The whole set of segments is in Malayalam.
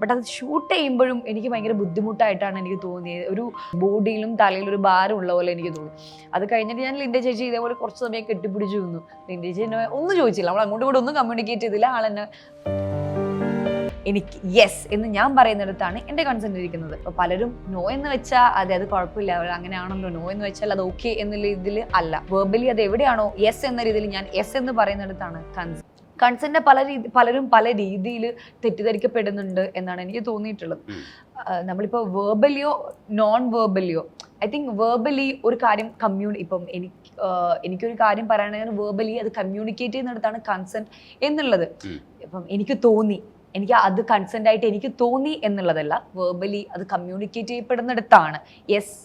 ബട്ട് അത് ഷൂട്ട് ചെയ്യുമ്പോഴും എനിക്ക് ഭയങ്കര ബുദ്ധിമുട്ടായിട്ടാണ് എനിക്ക് തോന്നിയത്. ഒരു ബോഡിയിലും തലയിലും ഒരു ഭാരം ഉള്ള പോലെ എനിക്ക് തോന്നി. അത് കഴിഞ്ഞിട്ട് ഞാൻ ലിൻഡ ചേച്ചി ഇതേപോലെ കുറച്ച് സമയം കെട്ടിപ്പിടിച്ചു നിന്നു. ലിൻഡ ചേച്ചി എന്നെ ഒന്നും ചോദിച്ചില്ല. നമ്മൾ അങ്ങോട്ടും കൂടെ ഒന്നും കമ്മ്യൂണിക്കേറ്റ് ചെയ്തില്ല. ആളെന്നെ എനിക്ക് യെസ് എന്ന് ഞാൻ പറയുന്നിടത്താണ് എന്റെ കൺസെന്റ് ഇരിക്കുന്നത്. അപ്പോൾ പലരും നോ എന്ന് വെച്ചാൽ അതെ അത് കുഴപ്പമില്ല. അവർ അങ്ങനെയാണല്ലോ നോ എന്ന് വെച്ചാൽ അത് ഓക്കെ എന്നുള്ള ഇതിൽ അല്ല. വേർബലി അത് എവിടെയാണോ യെസ് എന്ന രീതിയിൽ ഞാൻ യെസ് എന്ന് പറയുന്നിടത്താണ് കൺസെന്റ് കൺസെന്റ് പല രീതി പലരും പല രീതിയിൽ തെറ്റിദ്ധരിക്കപ്പെടുന്നുണ്ട് എന്നാണ് എനിക്ക് തോന്നിയിട്ടുള്ളത്. നമ്മളിപ്പോൾ വേർബലിയോ നോൺ വേർബലിയോ ഐ തിങ്ക് വേർബലി ഒരു കാര്യം കമ്മ്യൂണി ഇപ്പം എനിക്ക് എനിക്കൊരു കാര്യം പറയുകയാണെങ്കിൽ വേർബലി അത് കമ്മ്യൂണിക്കേറ്റ് ചെയ്യുന്നിടത്താണ് കൺസെന്റ് എന്നുള്ളത്. ഇപ്പം എനിക്ക് തോന്നി എനിക്ക് അത് കൺസെന്റ് ആയിട്ട് എനിക്ക് തോന്നി എന്നുള്ളതല്ല വേർബലി അത് കമ്മ്യൂണിക്കേറ്റ് ചെയ്യപ്പെടുന്നിടത്താണ്. യെസ്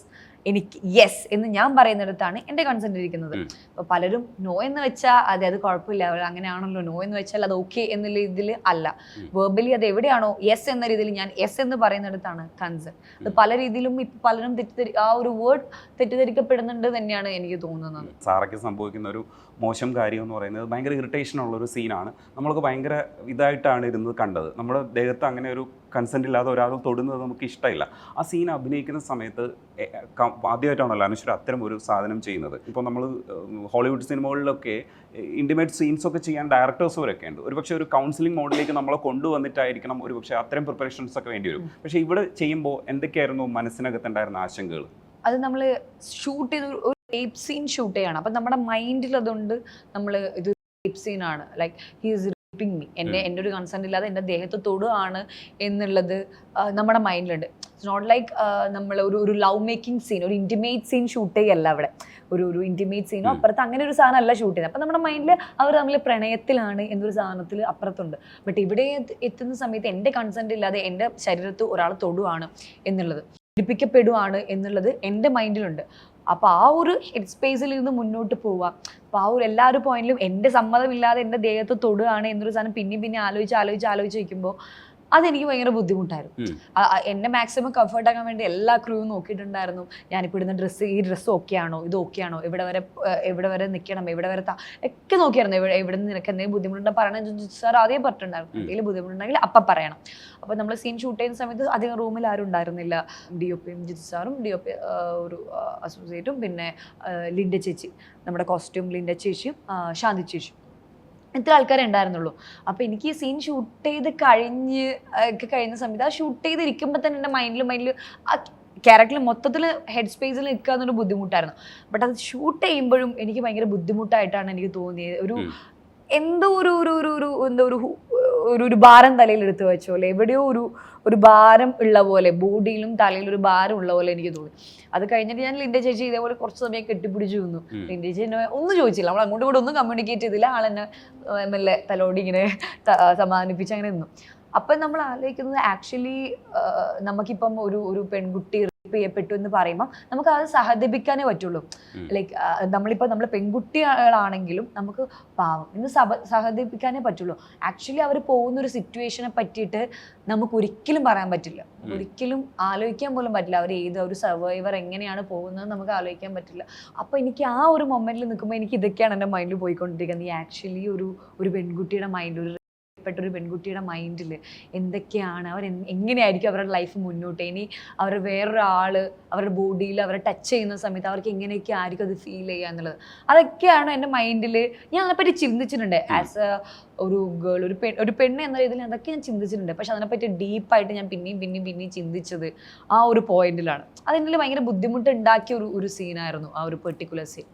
എനിക്ക് യെസ് എന്ന് ഞാൻ പറയുന്നിടത്താണ് എന്റെ കൺസെന്റ് ഇരിക്കുന്നത്. അപ്പോൾ പലരും നോ എന്ന് വെച്ചാൽ അതെ അത് കുഴപ്പമില്ല. അവർ അങ്ങനെയാണല്ലോ നോ എന്ന് വെച്ചാൽ അത് ഓക്കെ എന്നുള്ള ഇതിൽ അല്ല. വേർബലി അത് എവിടെയാണോ യെസ് എന്ന രീതിയിൽ ഞാൻ യെസ് എന്ന് പറയുന്നിടത്താണ് കൺസെന്റ് അത് പല രീതിയിലും ഇപ്പം പലരും തെറ്റിദ്ധരി ആ ഒരു വേർഡ് തെറ്റിദ്ധരിക്കപ്പെടുന്നുണ്ട് തന്നെയാണ് എനിക്ക് തോന്നുന്നത്. സാറയ്ക്ക് സംഭവിക്കുന്ന ഒരു മോശം കാര്യം എന്ന് പറയുന്നത് ഭയങ്കര ഇറിറ്റേഷൻ ഉള്ള ഒരു സീനാണ് നമ്മൾക്ക് ഭയങ്കര ഇതായിട്ടാണ് ഇരുന്നത് കണ്ടത്. നമ്മുടെ ദേഹത്ത് അങ്ങനെ ഒരു കൺസെന്റ് ഇല്ലാതെ ഒരാൾ തൊടുന്നത് നമുക്ക് ഇഷ്ടമില്ല. ആ സീൻ അഭിനയിക്കുന്ന സമയത്ത് ആദ്യമായിട്ടാണല്ലോ അനുശ്വര അത്തരം ഒരു സാധനം ചെയ്യുന്നത്. ഇപ്പോൾ നമ്മൾ ഹോളിവുഡ് സിനിമകളിലൊക്കെ ഇന്റിമേറ്റ് സീൻസ് ഒക്കെ ചെയ്യാൻ ഡയറക്ടേഴ്സ് വരെയൊക്കെ ഉണ്ട്. ഒരുപക്ഷെ ഒരു കൗൺസിലിംഗ് മോഡിലേക്ക് നമ്മളെ കൊണ്ടുവന്നിട്ടായിരിക്കണം ഒരുപക്ഷെ അത്തരം പ്രിപ്പറേഷൻസ് ഒക്കെ വേണ്ടി വരും. പക്ഷേ ഇവിടെ ചെയ്യുമ്പോൾ എന്തൊക്കെയായിരുന്നു മനസ്സിനകത്തുണ്ടായിരുന്ന ആശങ്കകൾ അത് നമ്മൾ ഷൂട്ട് ചെയ്ത് ഒരു ടേപ്പ് സീൻ ഷൂട്ട് ചെയ്യണം. അപ്പം നമ്മുടെ മൈൻഡിൽ അതുകൊണ്ട് നമ്മൾ ഇത് ടേപ്പ് സീനാണ് ലൈക്ക് ഹീസ് റേപ്പിംഗ് മീ എന്റെ എന്റെ ഒരു കൺസേൺ ഇല്ലാതെ എന്റെ ദേഹത്ത് തൊടുകയാണ് എന്നുള്ളത് നമ്മുടെ മൈൻഡിലുണ്ട് ഇറ്റ്സ് നോട്ട് ലൈക്ക് നമ്മൾ ഒരു ഒരു ലവ് മേക്കിംഗ് സീൻ ഒരു ഇന്റിമേറ്റ് സീൻ ഷൂട്ട് ചെയ്യല്ല അവിടെ. ഒരു ഒരു ഇന്റിമേറ്റ് സീനോ. അപ്പുറത്ത് അങ്ങനെ ഒരു സാധനം അല്ല ഷൂട്ട് ചെയ്യുന്നത്. അപ്പം നമ്മുടെ മൈൻഡിൽ അവർ തമ്മിൽ പ്രണയത്തിലാണ് എന്നൊരു സാധനത്തിൽ അപ്പുറത്തുണ്ട്. ബട്ട് ഇവിടെ എത്തുന്ന സമയത്ത് എന്റെ കൺസേൺ ഇല്ലാതെ എന്റെ ശരീരത്ത് ഒരാൾ തൊടുകയാണ് എന്നുള്ളത് പീഡിപ്പിക്കപ്പെടുവാണ് എന്നുള്ളത് എന്റെ മൈൻഡിലുണ്ട് അപ്പോൾ ആ ഒരു ഹെഡ് സ്പേസിൽ ഇരുന്ന് മുന്നോട്ട് പോവുക. അപ്പോൾ ആ ഒരു എല്ലാ ഒരു പോയിന്റിലും എന്റെ സമ്മതമില്ലാതെ എന്റെ ദേഹത്ത് തൊടുകയാണ് എന്നൊരു സാധനം പിന്നെയും പിന്നെ ആലോചിച്ച് ആലോചിച്ച് ആലോചിച്ച് വയ്ക്കുമ്പോൾ അതെനിക്ക് ഭയങ്കര ബുദ്ധിമുട്ടായിരുന്നു. എന്നെ മാക്സിമം കംഫർട്ട് ആക്കാൻ വേണ്ടി എല്ലാ ക്രൂവും നോക്കിയിട്ടുണ്ടായിരുന്നു. ഞാനിപ്പോൾ ഇടുന്ന ഡ്രസ്സ് ഈ ഡ്രസ്സ് ഓക്കെ ആണോ? ഇത് ഓക്കെ ആണോ? എവിടെ വരെ എവിടെ വരെ നിൽക്കണം എവിടെ വരെ ഒക്കെ നോക്കിയായിരുന്നു. എവിടെ എവിടെ നിന്ന് നിനക്ക് എന്തെങ്കിലും ബുദ്ധിമുട്ടുണ്ടോ പറയണം സാർ ആദ്യം പറഞ്ഞിട്ടുണ്ടായിരുന്നു. എന്തെങ്കിലും ബുദ്ധിമുട്ടുണ്ടെങ്കിൽ അപ്പം പറയണം. അപ്പോൾ നമ്മൾ സീൻ ഷൂട്ട് ചെയ്യുന്ന സമയത്ത് അധികം റൂമിൽ ആരും ഉണ്ടായിരുന്നില്ല. ഡി ഒ പിയും ജിത് സാറും ഡി ഒ പി ഒരു അസോസിയേറ്റും പിന്നെ ലിൻഡ ചേച്ചി. നമ്മുടെ കോസ്റ്റ്യൂം ലിൻഡ ചേച്ചിയും ശാന്തി ചേച്ചിയും. ഇത്ര ആൾക്കാരെ ഉണ്ടായിരുന്നുള്ളൂ. അപ്പോൾ എനിക്ക് ഈ സീൻ ഷൂട്ട് ചെയ്ത് കഴിഞ്ഞ് ഒക്കെ കഴിയുന്ന സമയത്ത് ആ ഷൂട്ട് ചെയ്തിരിക്കുമ്പോൾ തന്നെ എന്റെ മൈൻഡിൽ മൈൻഡിൽ ആ ക്യാരക്ടറിൽ മൊത്തത്തിൽ ഹെഡ് സ്പേസിൽ നിൽക്കുക എന്നൊരു ബുദ്ധിമുട്ടായിരുന്നു. ബട്ട് അത് ഷൂട്ട് ചെയ്യുമ്പോഴും എനിക്ക് ഭയങ്കര ബുദ്ധിമുട്ടായിട്ടാണ് എനിക്ക് തോന്നിയത്. ഒരു എന്തോ ഒരു ഒരു ഒരു ഒരു എന്തോ ഒരു ഒരു ഒരു ഭാരം തലയിൽ എടുത്ത് വെച്ച പോലെ എവിടെയോ ഒരു ഒരു ഭാരം ഉള്ള പോലെ ബോഡിയിലും തലയിലും ഒരു ഭാരം ഉള്ള പോലെ എനിക്ക് തോന്നി. അത് കഴിഞ്ഞിട്ട് ഞാൻ ലിൻഡ ചേച്ചി ഇതേപോലെ കുറച്ച് സമയം കെട്ടിപ്പിടിച്ചു നിന്നു. ലിൻഡ ചേച്ചി എന്നെ ഒന്നും ചോദിച്ചില്ല. നമ്മൾ അങ്ങോട്ടും ഇങ്ങോട്ടും ഒന്നും കമ്മ്യൂണിക്കേറ്റ് ചെയ്തില്ല. ആളെന്നെ എം എൽ എ തലോടി ഇങ്ങനെ സമാധാനിപ്പിച്ച് അങ്ങനെ നിന്നു. അപ്പം നമ്മൾ ആലോചിക്കുന്നത് ആക്ച്വലി നമുക്കിപ്പം ഒരു ഒരു പെൺകുട്ടി റേപ്പ് ചെയ്യപ്പെട്ടു എന്ന് പറയുമ്പോൾ നമുക്ക് അത് സഹതപിക്കാനേ പറ്റുള്ളൂ. ലൈക്ക് നമ്മളിപ്പോൾ നമ്മൾ പെൺകുട്ടികളാണെങ്കിലും നമുക്ക് പാവം ഇന്ന് സഹ സഹതപിക്കാനേ പറ്റുള്ളൂ. ആക്ച്വലി അവർ പോകുന്ന ഒരു സിറ്റുവേഷനെ പറ്റിയിട്ട് നമുക്ക് ഒരിക്കലും പറയാൻ പറ്റില്ല. ഒരിക്കലും ആലോചിക്കാൻ പോലും പറ്റില്ല. അവർ ഏത് ഒരു സർവൈവർ എങ്ങനെയാണ് പോകുന്നത് നമുക്ക് ആലോചിക്കാൻ പറ്റില്ല. അപ്പോൾ എനിക്ക് ആ ഒരു മൊമെന്റിൽ നിൽക്കുമ്പോൾ എനിക്ക് ഇതൊക്കെയാണ് എന്റെ മൈൻഡിൽ പോയിക്കൊണ്ടിരിക്കുന്നത്. ഈ ആക്ച്വലി ഒരു ഒരു പെൺകുട്ടിയുടെ മൈൻഡിൽ ഒരു പെട്ട ഒരു പെൺകുട്ടിയുടെ മൈൻഡിൽ എന്തൊക്കെയാണ് അവർ എങ്ങനെയായിരിക്കും അവരുടെ ലൈഫ് മുന്നോട്ട്? ഇനി അവർ വേറൊരാൾ അവരുടെ ബോഡിയിൽ അവരെ ടച്ച് ചെയ്യുന്ന സമയത്ത് അവർക്ക് എങ്ങനെയൊക്കെ ആയിരിക്കും അത് ഫീൽ ചെയ്യുക എന്നുള്ളത്? അതൊക്കെയാണ് എന്റെ മൈൻഡിൽ ഞാൻ അതിനെപ്പറ്റി ചിന്തിച്ചിട്ടുണ്ട്. ആസ് എ ഒരു ഗേൾ ഒരു പെൺ ഒരു പെണ്ണ് എന്ന രീതിയിൽ അതൊക്കെ ഞാൻ ചിന്തിച്ചിട്ടുണ്ട്. പക്ഷെ അതിനെപ്പറ്റി ഡീപ്പായിട്ട് ഞാൻ പിന്നെയും പിന്നെയും പിന്നെയും ചിന്തിച്ചത് ആ ഒരു പോയിന്റിലാണ് അതെന്നിൽ ഭയങ്കര ബുദ്ധിമുട്ട് ഉണ്ടാക്കിയ ഒരു ഒരു സീനായിരുന്നു ആ ഒരു പെർട്ടിക്കുലർ സീൻ